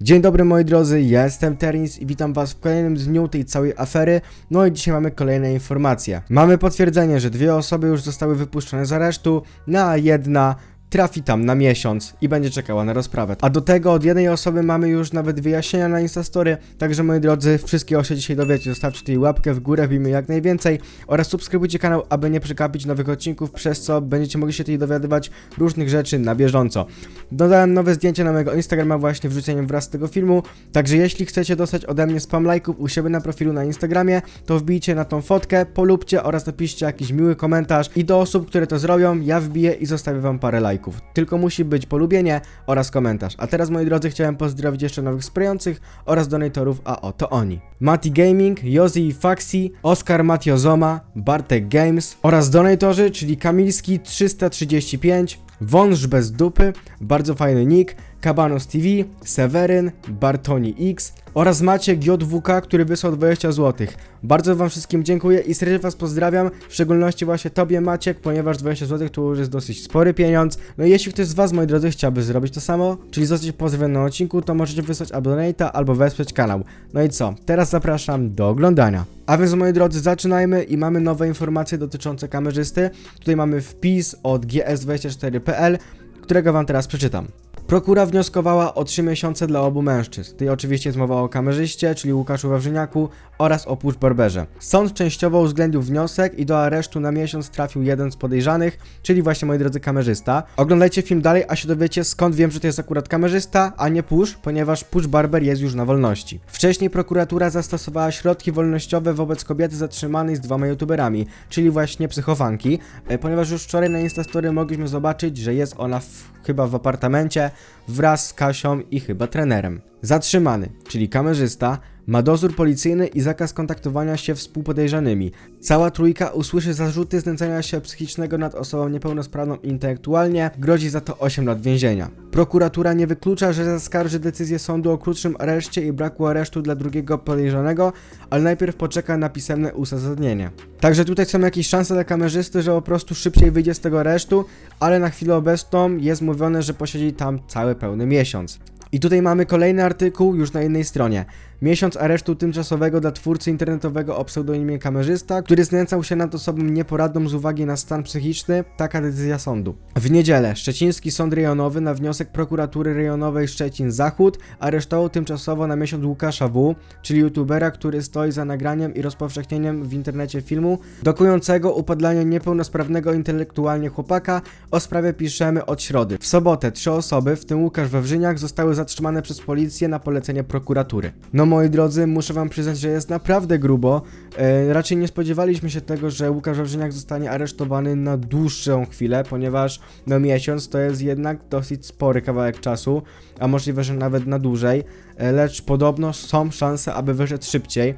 Dzień dobry moi drodzy, ja jestem Ternis i witam was w kolejnym dniu tej całej afery. No i dzisiaj mamy kolejne informacje. Mamy potwierdzenie, że dwie osoby już zostały wypuszczone z aresztu, no a jedna trafi tam na miesiąc i będzie czekała na rozprawę. A do tego od jednej osoby mamy już nawet wyjaśnienia na Instastory, także moi drodzy, wszystkiego się dzisiaj dowiecie. Zostawcie tutaj łapkę w górę, wbijmy jak najwięcej oraz subskrybujcie kanał, aby nie przegapić nowych odcinków, przez co będziecie mogli się tutaj dowiadywać różnych rzeczy na bieżąco. Dodałem nowe zdjęcie na mojego Instagrama właśnie wrzuceniem wraz z tego filmu, także jeśli chcecie dostać ode mnie spam lajków u siebie na profilu na Instagramie, to wbijcie na tą fotkę, polubcie oraz napiszcie jakiś miły komentarz i do osób, które to zrobią, ja wbiję i zostawię wam parę lajków. Tylko musi być polubienie oraz komentarz. A teraz moi drodzy chciałem pozdrowić jeszcze nowych sprayujących oraz donatorów, a oto oni. Mati Gaming, Jozi Faxi, Oskar Matiozoma, Bartek Games oraz donatorzy, czyli Kamilski 335, Wąż bez dupy, bardzo fajny nick, Kabanos TV, Seweryn, Bartoni X oraz Maciek JWK, który wysłał 20 zł. Bardzo wam wszystkim dziękuję i serdecznie was pozdrawiam, w szczególności właśnie tobie Maciek, ponieważ 20 zł to już jest dosyć spory pieniądz. No i jeśli ktoś z was, moi drodzy, chciałby zrobić to samo, czyli zostać pozdrowiony na odcinku, to możecie wysłać albo donate'a, albo wesprzeć kanał. No i co, teraz zapraszam do oglądania. A więc moi drodzy, zaczynajmy i mamy nowe informacje dotyczące kamerzysty. Tutaj mamy wpis od gs24.pl, którego wam teraz przeczytam. Prokura wnioskowała o 3 miesiące dla obu mężczyzn. Tutaj oczywiście jest mowa o kamerzyście, czyli Łukaszu Wawrzyniaku oraz o Push Barberze. Sąd częściowo uwzględnił wniosek i do aresztu na miesiąc trafił jeden z podejrzanych, czyli właśnie moi drodzy kamerzysta. Oglądajcie film dalej, a się dowiecie skąd wiem, że to jest akurat kamerzysta, a nie Push, ponieważ Push Barber jest już na wolności. Wcześniej prokuratura zastosowała środki wolnościowe wobec kobiety zatrzymanej z dwoma youtuberami, czyli właśnie psychofanki, e, ponieważ już wczoraj na Instastory mogliśmy zobaczyć, że jest ona w, chyba w apartamencie wraz z Kasią i chyba trenerem. Zatrzymany, czyli kamerzysta, ma dozór policyjny i zakaz kontaktowania się współpodejrzanymi. Cała trójka usłyszy zarzuty znęcania się psychicznego nad osobą niepełnosprawną intelektualnie, grozi za to 8 lat więzienia. Prokuratura nie wyklucza, że zaskarży decyzję sądu o krótszym areszcie i braku aresztu dla drugiego podejrzanego, ale najpierw poczeka na pisemne uzasadnienie. Także tutaj są jakieś szanse dla kamerzysty, że po prostu szybciej wyjdzie z tego aresztu, ale na chwilę obecną jest mówione, że posiedzi tam cały pełny miesiąc. I tutaj mamy kolejny artykuł już na jednej stronie. Miesiąc aresztu tymczasowego dla twórcy internetowego o pseudonimie kamerzysta, który znęcał się nad osobą nieporadną z uwagi na stan psychiczny. Taka decyzja sądu. W niedzielę Szczeciński Sąd Rejonowy na wniosek prokuratury rejonowej Szczecin Zachód aresztował tymczasowo na miesiąc Łukasza W., czyli youtubera, który stoi za nagraniem i rozpowszechnieniem w internecie filmu dokującego upadlanie niepełnosprawnego intelektualnie chłopaka. O sprawie piszemy od środy. W sobotę trzy osoby, w tym Łukasz Wawrzyniak, zostały zatrzymane przez policję na polecenie prokuratury. No moi drodzy, muszę wam przyznać, że jest naprawdę grubo. E, raczej nie spodziewaliśmy się tego, że Łukasz Wawrzyniak zostanie aresztowany na dłuższą chwilę, ponieważ no miesiąc to jest jednak dosyć spory kawałek czasu, a możliwe, że nawet na dłużej, e, lecz podobno są szanse, aby wyszedł szybciej.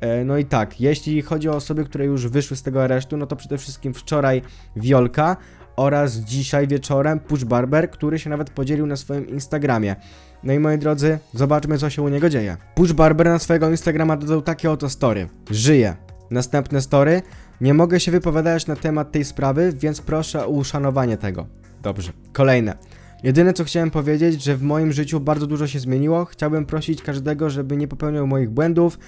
E, No i tak, jeśli chodzi o osoby, które już wyszły z tego aresztu, no to przede wszystkim wczoraj Wiolka oraz dzisiaj wieczorem Push Barber, który się nawet podzielił na swoim Instagramie. No i moi drodzy, zobaczmy co się u niego dzieje. Push Barber na swojego Instagrama dodał takie oto story. Żyje. Następne story. Nie mogę się wypowiadać na temat tej sprawy, więc proszę o uszanowanie tego. Dobrze. Kolejne. Jedyne co chciałem powiedzieć, że w moim życiu bardzo dużo się zmieniło. Chciałbym prosić każdego, żeby nie popełniał moich błędów,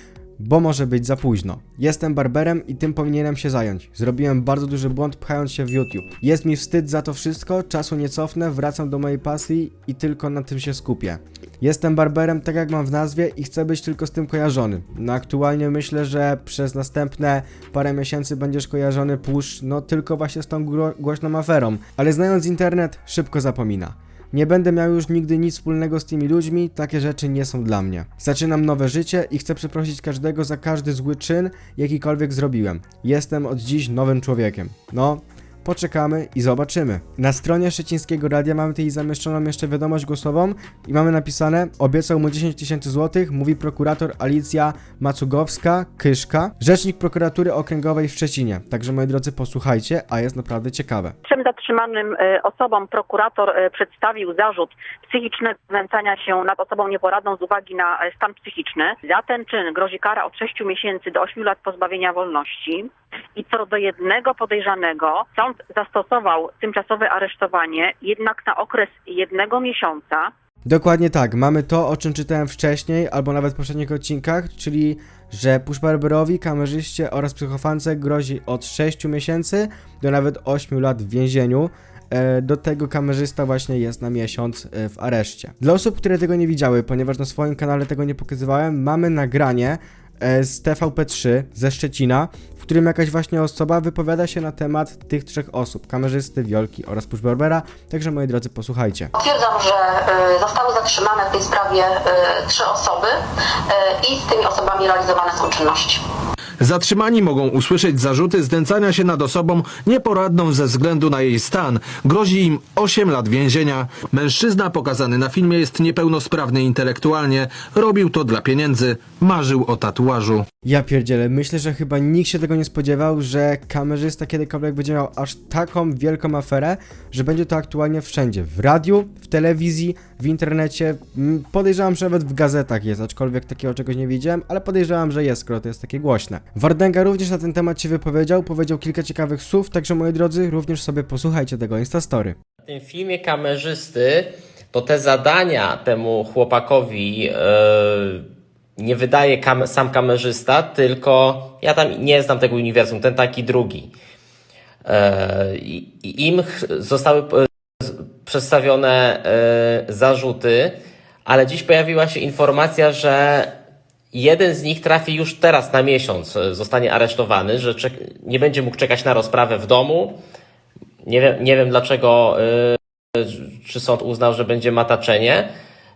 bo może być za późno. Jestem barberem i tym powinienem się zająć. Zrobiłem bardzo duży błąd pchając się w YouTube. Jest mi wstyd za to wszystko, czasu nie cofnę, wracam do mojej pasji i tylko na tym się skupię. Jestem barberem tak jak mam w nazwie i chcę być tylko z tym kojarzony. No aktualnie myślę, że przez następne parę miesięcy będziesz kojarzony push, no tylko właśnie z tą głośną aferą. Ale znając internet, szybko zapomina. Nie będę miał już nigdy nic wspólnego z tymi ludźmi, takie rzeczy nie są dla mnie. Zaczynam nowe życie i chcę przeprosić każdego za każdy zły czyn, jakikolwiek zrobiłem. Jestem od dziś nowym człowiekiem. No, poczekamy i zobaczymy. Na stronie Szczecińskiego Radia mamy tutaj zamieszczoną jeszcze wiadomość głosową i mamy napisane obiecał mu 10 tysięcy złotych, mówi prokurator Alicja Macugowska, Kyszka, rzecznik prokuratury okręgowej w Szczecinie. Także moi drodzy posłuchajcie, a jest naprawdę ciekawe. Trzem zatrzymanym e, osobom prokurator e, przedstawił zarzut psychicznego znęcania się nad osobą nieporadną z uwagi na e, stan psychiczny. Za ten czyn grozi kara od 6 miesięcy do 8 lat pozbawienia wolności. I co do jednego podejrzanego, sąd zastosował tymczasowe aresztowanie jednak na okres jednego miesiąca. Dokładnie tak, mamy to, o czym czytałem wcześniej, albo nawet w poprzednich odcinkach, czyli że Push Barberowi, kamerzyście oraz psychofance grozi od 6 miesięcy do nawet 8 lat w więzieniu. E, Do tego kamerzysta właśnie jest na miesiąc e, w areszcie. Dla osób, które tego nie widziały, ponieważ na swoim kanale tego nie pokazywałem, mamy nagranie z TVP3 ze Szczecina, w którym jakaś właśnie osoba wypowiada się na temat tych trzech osób, kamerzysty, Wiolki oraz Push Barbera, także moi drodzy posłuchajcie. Potwierdzam, że y, zostały zatrzymane w tej sprawie y, trzy osoby i z tymi osobami realizowane są czynności. Zatrzymani mogą usłyszeć zarzuty znęcania się nad osobą nieporadną ze względu na jej stan. Grozi im 8 lat więzienia. Mężczyzna pokazany na filmie jest niepełnosprawny intelektualnie. Robił to dla pieniędzy. Marzył o tatuażu. Ja pierdzielę, myślę, że chyba nikt się tego nie spodziewał, że kamerzysta kiedykolwiek będzie miał aż taką wielką aferę, że będzie to aktualnie wszędzie. W radiu, w telewizji, w internecie, mm, podejrzewam, że nawet w gazetach jest, aczkolwiek takiego czegoś nie widziałem, ale podejrzewam, że jest, skoro to jest takie głośne. Wardęga również na ten temat się wypowiedział, powiedział kilka ciekawych słów, także moi drodzy, również sobie posłuchajcie tego Instastory. W tym filmie kamerzysty to te zadania temu chłopakowi e, nie wydaje kam sam kamerzysta, tylko ja tam nie znam tego uniwersum, ten taki drugi. E, i- Im zostały e, przedstawione e, zarzuty, ale dziś pojawiła się informacja, że jeden z nich trafi już teraz na miesiąc, zostanie aresztowany, że nie będzie mógł czekać na rozprawę w domu. Nie wiem, nie wiem dlaczego czy sąd uznał, że będzie mataczenie.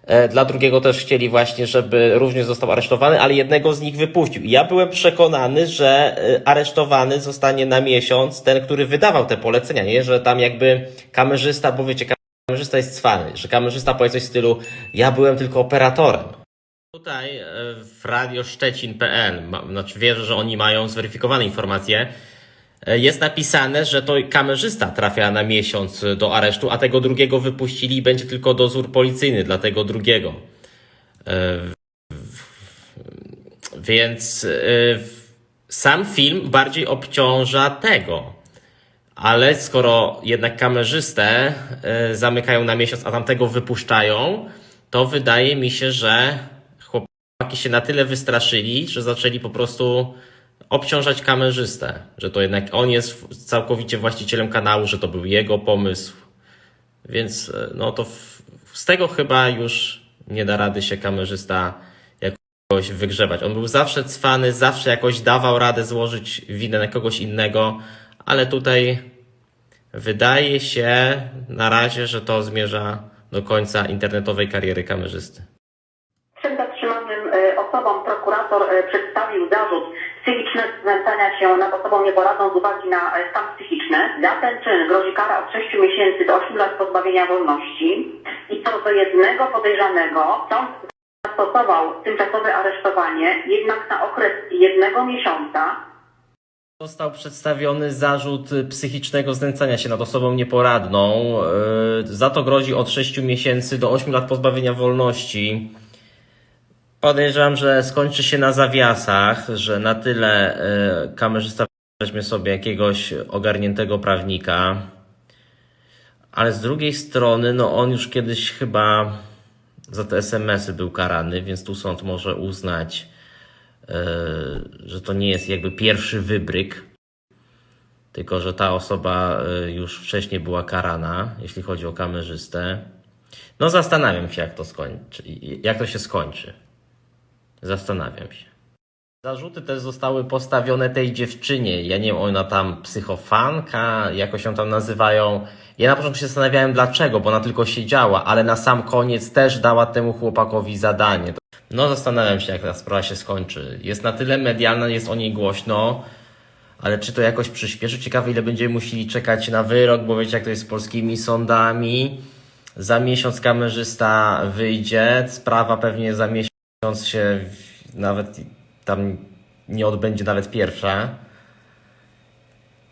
E, Dla drugiego też chcieli właśnie, żeby również został aresztowany, ale jednego z nich wypuścił. I Ja byłem przekonany, że y, aresztowany zostanie na miesiąc ten, który wydawał te polecenia, nie? Że tam jakby kamerzysta, bo wiecie, kamerzysta jest cwany, że kamerzysta powie coś w stylu ja byłem tylko operatorem. Tutaj e, w radioszczecin.pl, ma- znaczy wierzę, że oni mają zweryfikowane informacje, e, jest napisane, że to kamerzysta trafia na miesiąc do aresztu, a tego drugiego wypuścili i będzie tylko dozór policyjny dla tego drugiego. E, Więc e, sam film bardziej obciąża tego. Ale skoro jednak kamerzystę e, zamykają na miesiąc, a tamtego wypuszczają, to wydaje mi się, że chłopaki się na tyle wystraszyli, że zaczęli po prostu obciążać kamerzystę, że to jednak on jest całkowicie właścicielem kanału, że to był jego pomysł. Więc e, no to w, z tego chyba już nie da rady się kamerzysta jakoś wygrzebać. On był zawsze cwany, zawsze jakoś dawał radę złożyć winę na kogoś innego, ale tutaj wydaje się na razie, że to zmierza do końca internetowej kariery kamerzysty. Trzem zatrzymanym e, osobom prokurator e, przedstawił zarzut psychicznego znęcania się nad osobą nieporadną z uwagi na e, stan psychiczny. Za ten czyn grozi kara od 6 miesięcy do 8 lat pozbawienia wolności. I co do jednego podejrzanego, sąd zastosował tymczasowe aresztowanie, jednak na okres jednego miesiąca Został przedstawiony zarzut psychicznego znęcania się nad osobą nieporadną. Yy, Za to grozi od 6 miesięcy do 8 lat pozbawienia wolności. Podejrzewam, że skończy się na zawiasach, że na tyle yy, kamerzysta weźmie sobie jakiegoś ogarniętego prawnika. Ale z drugiej strony, no on już kiedyś chyba za te SMS-y był karany, więc tu sąd może uznać, e, że to nie jest jakby pierwszy wybryk, tylko że ta osoba e, już wcześniej była karana, jeśli chodzi o kamerzystę. No zastanawiam się, jak to skończy, jak to się skończy. Zastanawiam się. Zarzuty też zostały postawione tej dziewczynie. Ja nie wiem, ona tam psychofanka, jakoś ją tam nazywają. Ja na początku się zastanawiałem dlaczego, bo ona tylko siedziała, ale na sam koniec też dała temu chłopakowi zadanie. No zastanawiam się, jak ta sprawa się skończy. Jest na tyle medialna, jest o niej głośno, ale czy to jakoś przyspieszy? Ciekawe, ile będziemy musieli czekać na wyrok, bo wiecie, jak to jest z polskimi sądami. Za miesiąc kamerzysta wyjdzie, sprawa pewnie za miesiąc się nawet tam nie odbędzie nawet pierwsza.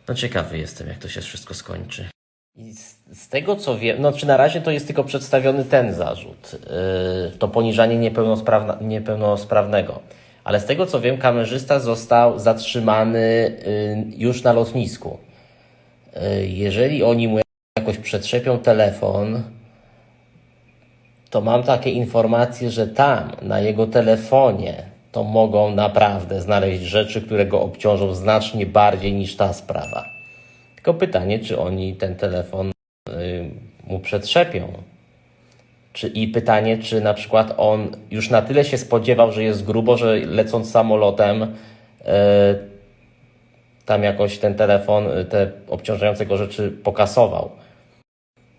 No ciekawy jestem, jak to się wszystko skończy. I z, z tego co wiem, no czy na razie to jest tylko przedstawiony ten zarzut, yy, to poniżanie niepełnosprawna, niepełnosprawnego. Ale z tego co wiem, kamerzysta został zatrzymany yy, już na lotnisku. Yy, jeżeli oni mu jakoś przetrzepią telefon, to mam takie informacje, że tam, na jego telefonie, to mogą naprawdę znaleźć rzeczy, które go obciążą znacznie bardziej niż ta sprawa. Tylko pytanie, czy oni ten telefon y, mu przetrzepią. Czy, I pytanie, czy na przykład on już na tyle się spodziewał, że jest grubo, że lecąc samolotem, y, tam jakoś ten telefon, y, te obciążające go rzeczy pokasował.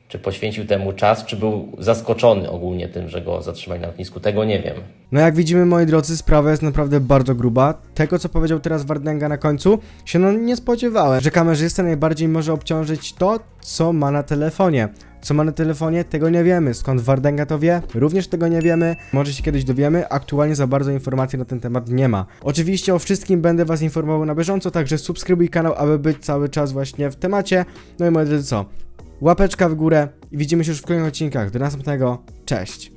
Czy poświęcił temu czas, czy był zaskoczony ogólnie tym, że go zatrzymali na lotnisku, tego nie wiem. No jak widzimy, moi drodzy, sprawa jest naprawdę bardzo gruba. Tego, co powiedział teraz Wardęga na końcu, się no nie spodziewałem, że kamerzystę najbardziej może obciążyć to, co ma na telefonie. Co ma na telefonie, tego nie wiemy. Skąd Wardęga to wie? Również tego nie wiemy. Może się kiedyś dowiemy. Aktualnie za bardzo informacji na ten temat nie ma. Oczywiście o wszystkim będę Was informował na bieżąco, także subskrybuj kanał, aby być cały czas właśnie w temacie. No i moi drodzy, co? Łapeczka w górę i widzimy się już w kolejnych odcinkach. Do następnego. Cześć!